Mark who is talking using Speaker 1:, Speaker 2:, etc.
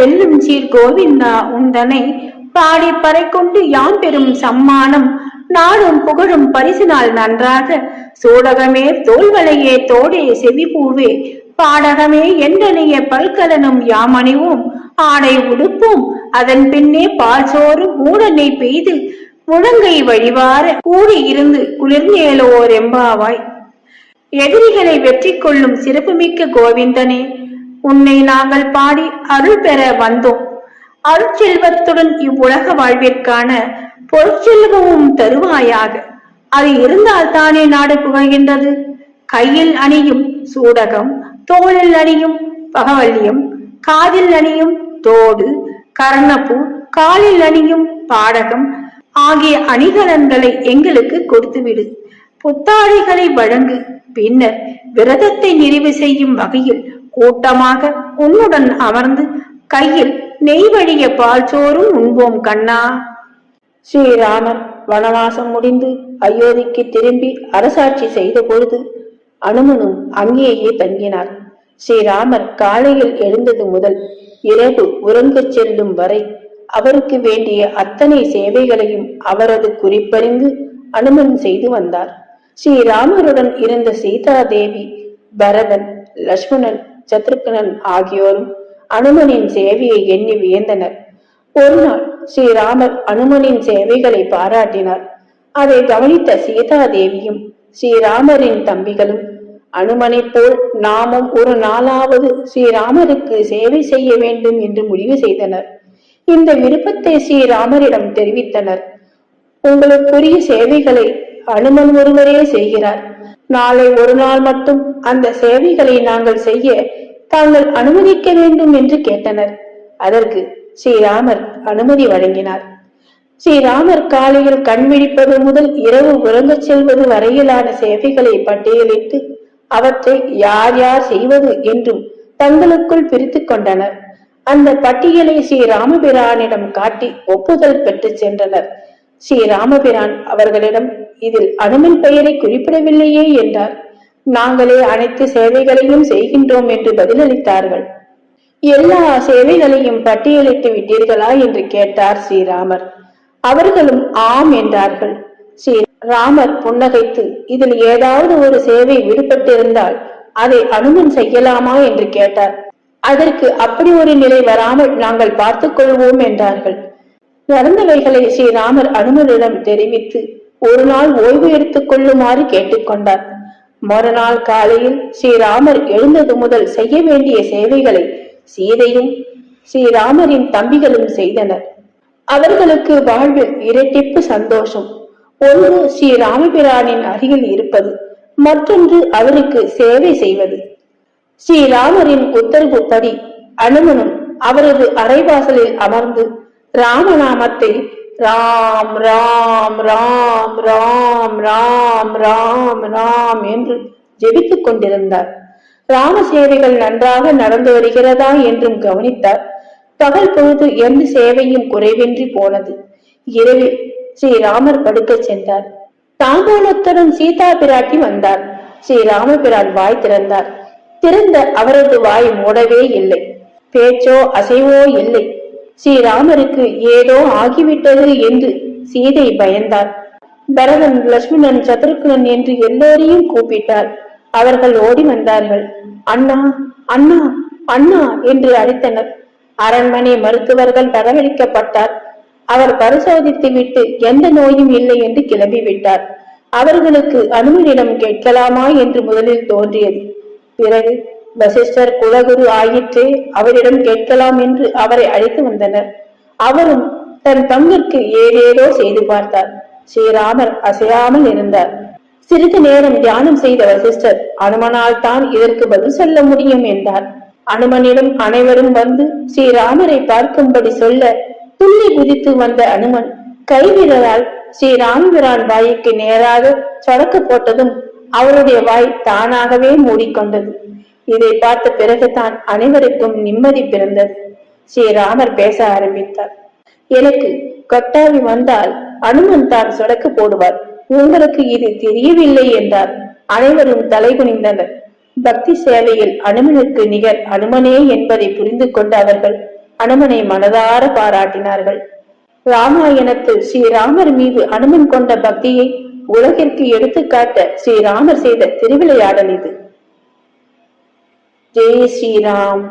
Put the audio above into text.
Speaker 1: வெல்லும் சீர் கோவிந்தா உந்தனை. பாடி பறை கொண்டு யாம் பெறும் சம்மானம்? நாடும் புகழும் பரிசினால் நன்றாக. சூடகமே தோள்வளையே தோடே செவிப்பூவே பாடகமே என்றனைய பல்கலனும் யாமணிவும். ஆடை உடுப்பும் அதன் பின்னே பால் சோறு மூடனை பெய்து. முழங்கை வழிவார கூடி இருந்து குளிர்ந்தேலோர் எம்பாவாய். எதிரிகளை வெற்றி கொள்ளும் சிறப்புமிக்க கோவிந்தனே உன்னை நாங்கள் பாடி அருள் பெற வந்தோம். அருட்செல்வத்துடன் இவ்வுலக வாழ்விற்கான பொருட்செல்வமும் தருவாயாக. அது இருந்தால் தானே நாடு புகழ்கின்றது? கையில் அணியும் சூடகம் தோளில் அணியும் பகவல்யம் காதில் அணியும் தோடு கர்ணப்பூ காலில் அணியும் பாடகம் ஆகிய அணிகலன்களை எங்களுக்கு கொடுத்துவிடு. புத்தாடைகளை வழங்கு. பின்னர் விரதத்தை நிறைவு செய்யும் வகையில் கூட்டமாக உன்னுடன் அமர்ந்து கையில் நெய் வழிய பால் சோறும் உண்போம் கண்ணா.
Speaker 2: ஸ்ரீராமர் வனவாசம் முடிந்து அயோத்திக்கு திரும்பி அரசாட்சி செய்த பொழுது அனுமனும் அங்கேயே தங்கினார். ஸ்ரீராமர் காலையில் எழுந்தது முதல் இரவு உறங்கச் செல்லும் வரை அவருக்கு வேண்டிய அத்தனை சேவைகளையும் அவரது குறிப்பறிந்து அனுமன் செய்து வந்தார். ஸ்ரீராமருடன் இருந்த சீதா தேவி பரதன் லட்சுமணன் சத்ருகனன் ஆகியோரும் அனுமனின் சேவையை எண்ணி வியந்தனர். ஒரு நாள் ஸ்ரீராமர் அனுமனின் சேவைகளை பாராட்டினார். அதை கவனித்த சீதா தேவியும் ஸ்ரீராமரின் தம்பிகளும் அனுமனைப் போல் நாமும் ஒரு நாளாவது ஸ்ரீராமருக்கு சேவை செய்ய வேண்டும் என்று முடிவு செய்தனர். இந்த விருப்பத்தை ஸ்ரீராமரிடம் தெரிவித்தனர். உங்களுக்குரிய சேவைகளை அனுமன் ஒருவரே செய்கிறார். நாளை ஒரு நாள் மட்டும் அந்த சேவைகளை நாங்கள் செய்ய தாங்கள் அனுமதிக்க வேண்டும் என்று கேட்டனர். அதற்கு ஸ்ரீராமர் அனுமதி வழங்கினார். ஸ்ரீராமர் காலையில் கண் விழிப்பது முதல் இரவு உறங்கச் செல்வது வரையிலான சேவைகளை பட்டியலிட்டு அவற்றை யார் யார் செய்வது என்றும் தங்களுக்குள் பிரித்துக் கொண்டனர். அந்த பட்டியலை ஸ்ரீ ராமபிரானிடம் காட்டி ஒப்புதல் பெற்று சென்றனர். ஸ்ரீ ராமபிரான் அவர்களிடம் இதில் அனுமன் பெயரை குறிப்பிடவில்லையே என்றார். நாங்களே அனைத்து சேவைகளையும் செய்கின்றோம் என்று பதிலளித்தார்கள். எல்லா சேவைகளையும் பட்டியலிட்டு விட்டீர்களா என்று கேட்டார் ஸ்ரீராமர். அவர்களும் ஆம் என்றார்கள். ஸ்ரீ ராமர் புன்னகைத்து இதில் ஏதாவது ஒரு சேவை விடுபட்டிருந்தால் அதை அனுமன் செய்யலாமா என்று கேட்டார். அதற்கு அப்படி ஒரு நிலை வராமல் நாங்கள் பார்த்துக் கொள்வோம் என்றார்கள். நடந்தவைகளை ஸ்ரீராமர் அனுமனிடம் தெரிவித்து ஒரு நாள் ஓய்வு எடுத்துக் கொள்ளுமாறு கேட்டுக்கொண்டார் மறுநாள் காலையில் ஸ்ரீராமர் எழுந்தது முதல் செய்ய வேண்டிய சேவைகளை சீதையும் ஸ்ரீராமரின் தம்பிகளும் செய்தனர். அவர்களுக்கு வாழ்வில் இரட்டிப்பு சந்தோஷம். ஒன்று ஸ்ரீராமபிரானின் அருகில் இருப்பது மற்றொன்று அவருக்கு சேவை செய்வது. ஸ்ரீராமரின் உத்தரவுப்படி அனுமனும் அவரது அரைவாசலில் அமர்ந்து ராமநாமத்தை ராம் ராம் ராம் ராம் ராம் ராம் ராம் என்று ஜெபித்துக் கொண்டிருந்தார். ராம சேவைகள் நன்றாக நடந்து வருகிறதா என்றும் கவனித்தார். பகல் பொழுது எந்த சேவையும் குறைவின்றி போனது. இரவில் ஸ்ரீராமர் படுக்கச் சென்றார். தாம்பூலத்துடன் சீதா பிராட்டி வந்தார். ஸ்ரீராமபிரான் வாய் திறந்தார். திறந்த அவரது வாய் மூடவே இல்லை. பேச்சோ அசைவோ இல்லை. ஸ்ரீராமருக்கு ஏதோ ஆகிவிட்டது என்று சீதை பயந்தார் பரதன் லட்சுமணன் சத்ருக்னன் என்று எல்லோரையும் கூப்பிட்டார் அவர்கள் ஓடி வந்தார்கள். அண்ணா அண்ணா அண்ணா என்று அழைத்தனர். அரண்மனை மருத்துவர்கள் வரவழைக்கப்பட்டார் அவர் பரிசோதித்து விட்டு எந்த நோயும் இல்லை என்று கிளம்பிவிட்டார். அவர்களுக்கு அனுமனிடம் கேட்கலாமா என்று முதலில் தோன்றியது. பிறகு வசிஷ்டர் குலகுரு ஆயிற்றே அவரிடம் கேட்கலாம் என்று அவரை அழைத்து வந்தனர். அவரும் தன் பங்கிற்கு ஏதேதோ செய்து பார்த்தார். ஸ்ரீராமர் அசையாமல் இருந்தார். சிறிது நேரம் தியானம் செய்த வசிஷ்டர் அனுமனால் தான் இதற்கு பதில் சொல்ல முடியும் என்றார். அனுமனிடம் அனைவரும் வந்து ஸ்ரீராமரை பார்க்கும்படி சொல்ல துள்ளி குதித்து வந்த அனுமன் கைவிரலால் ஸ்ரீராமபிரான் வாய்க்கு நேராக சொடக்கு போட்டதும் அவருடைய வாய் தானாகவே மூடிக்கொண்டது. இதை பார்த்த பிறகுதான் அனைவருக்கும் நிம்மதி பிறந்தது. ஸ்ரீராமர் பேச ஆரம்பித்தார். எனக்கு கொட்டாவி வந்தால் அனுமன் தான் சொடக்கு போடுவார். உங்களுக்கு இது தெரியவில்லை என்றார். அனைவரும் தலைகுனிந்தனர் பக்தி சேவையில் அனுமனுக்கு நிகர் அனுமனே என்பதை புரிந்து கொண்ட அவர்கள் அனுமனை மனதார பாராட்டினார்கள். ராமாயணத்தில் ஸ்ரீராமர் மீது அனுமன் கொண்ட பக்தியை உலகிற்கு எடுத்துக்காட்ட ஸ்ரீராமர் செய்த திருவிளையாடல் இது. ஜெய் ஸ்ரீராம்